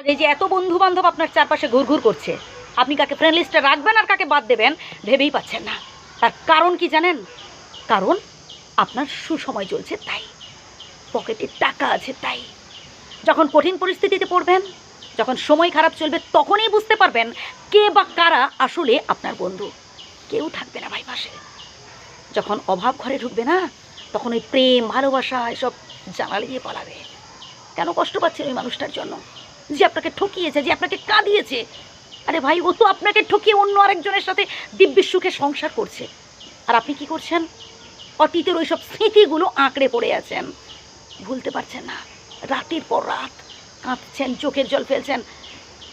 আর এই যে এত বন্ধু বান্ধব আপনার চারপাশে ঘুরঘুর করছে, আপনি কাকে ফ্রেন্ড লিস্টে রাখবেন আর কাকে বাদ দেবেন ভেবেই পাচ্ছেন না। তার কারণ কি জানেন? কারণ আপনার সুসময় চলছে তাই। পকেটে টাকা আছে তাই। যখন কঠিন পরিস্থিতিতে পড়বেন, যখন সময় খারাপ চলবে, তখনই বুঝতে পারবেন কে বা কারা আসলে আপনার বন্ধু। কেউ থাকবে না ভাই পাশে। যখন অভাব ঘরে ঢুকবে না, তখন ওই প্রেম, ভালোবাসা, এসব জানালে গিয়ে পালাবে। কেন কষ্ট পাচ্ছেন ওই মানুষটার জন্য? যে আপনাকে ঠকিয়েছে, যে আপনাকে কাঁদিয়েছে। আরে ভাই, ও তো আপনাকে ঠকিয়ে অন্য আরেকজনের সাথে দিব্যি সুখে সংসার করছে। আর আপনি কি করছেন? অতীতের ওই সব স্মৃতিগুলো আঁকড়ে পড়ে আছেন। ভুলতে পারছেন না। রাতের পর রাত কাঁদছেন, চোখের জল ফেলছেন।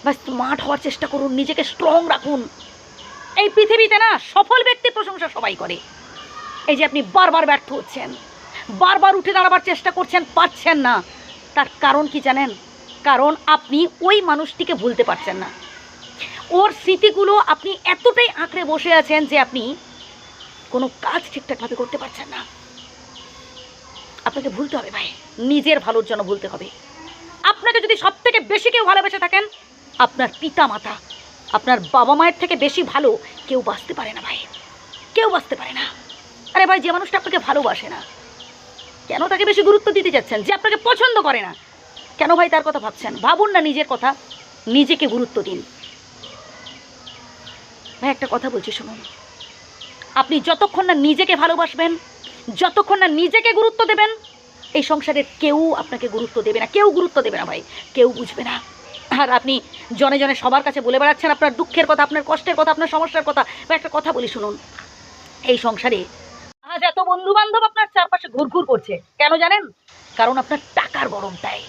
বাস মাঠ হওয়ার চেষ্টা করুন, নিজেকে স্ট্রং রাখুন। এই পৃথিবীতে না, সফল ব্যক্তির প্রশংসা সবাই করে। এই যে আপনি বারবার ব্যর্থ হচ্ছেন, বারবার উঠে দাঁড়াবার চেষ্টা করছেন, পারছেন না। তার কারণ কি জানেন? কারণ আপনি ওই মানুষটিকে ভুলতে পারছেন না। ওর স্মৃতিগুলো আপনি এতটাই আঁকড়ে বসে আছেন যে আপনি কোনো কাজ ঠিকঠাকভাবে করতে পারছেন না। আপনাকে ভুলতে হবে ভাই, নিজের ভালোর জন্য ভুলতে হবে। আপনাকে যদি সব থেকে বেশি কেউ ভালোবেসে থাকেন, আপনার পিতা মাতা আপনার বাবা মায়ের থেকে বেশি ভালো কেউ বাঁচতে পারে না ভাই, কেউ বাঁচতে পারে না। আরে ভাই, যে মানুষটা আপনাকে ভালোবাসে না, কেন তাকে বেশি গুরুত্ব দিতে যাচ্ছেন? যে আপনাকে পছন্দ করে না কেন ভাই তার কথা ভাবছেন? ভাবুন না নিজের কথা, নিজেকে গুরুত্ব দিন। ভাই, একটা কথা বলছি, শুনুন। আপনি যতক্ষণ না নিজেকে ভালোবাসবেন, যতক্ষণ না নিজেকে গুরুত্ব দেবেন, এই সংসারের কেউ আপনাকে গুরুত্ব দেবে না। কেউ গুরুত্ব দেবে না ভাই, কেউ বুঝবে না। আর আপনি জনে জনে সবার কাছে বলে বেড়াচ্ছেন আপনার দুঃখের কথা, আপনার কষ্টের কথা, আপনার সমস্যার কথা। বা একটা কথা বলি, শুনুন। এই সংসারে আজ এত বন্ধু বান্ধব আপনার চারপাশে ঘুরঘুর করছে, কেন জানেন? কারণ আপনার টাকার গরম তাই।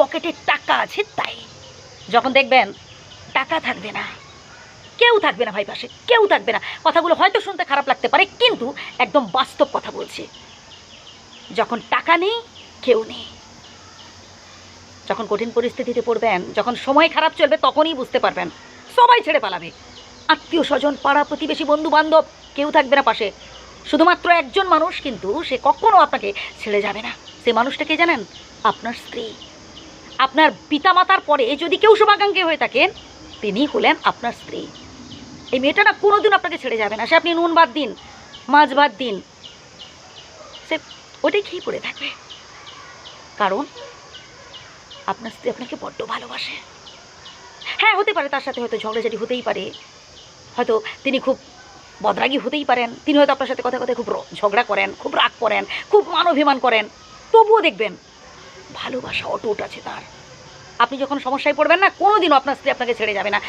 পকেটে টাকা আছে তাই। যখন দেখবেন, টাকা থাকবে না। কেউ থাকবে না ভাই পাশে, কেউ থাকবে না। কথাগুলো হয়তো শুনতে খারাপ লাগতে পারে, কিন্তু একদম বাস্তব কথা বলছি। যখন টাকা নেই, কেউ নেই। যখন কঠিন পরিস্থিতিতে পড়বেন, যখন সময় খারাপ চলবে, তখনই বুঝতে পারবেন, সবাই ছেড়ে পালাবে। আত্মীয় স্বজন পাড়া প্রতিবেশী বন্ধু বান্ধব কেউ থাকবে না পাশে। শুধুমাত্র একজন মানুষ কিন্তু, সে কখনো আপনাকে ছেড়ে যাবে না। সে মানুষটাকে জানেন? আপনার স্ত্রী। আপনার পিতামাতার পরে যদি কেউ শুভাকাঙ্ক্ষী হয়ে থাকেন, তিনি হলেন আপনার স্ত্রী। এই মেয়েটা না কোনোদিন আপনাকে ছেড়ে যাবে না। সে আপনি নুন ভাত দিন, মাছ ভাত দিন। সে ওটাই খেয়ে পড়ে থাকবে। কারণ আপনার স্ত্রী আপনাকে বড্ড ভালোবাসে। হ্যাঁ হতে পারে তার সাথে হয়তো ঝগড়াঝাটি হতেই পারে। হয়তো তিনি খুব বদরাগী হতেই পারেন। তিনি হয়তো আপনার সাথে কথা কথায় খুব ঝগড়া করেন, খুব রাগ করেন, খুব মান অভিমান করেন। তবুও দেখবেন ভালোবাসা অটুট আছে তার। আপনি যখন সমস্যায় পড়বেন না, কোনোদিনও আপনার স্ত্রী আপনাকে ছেড়ে যাবে না।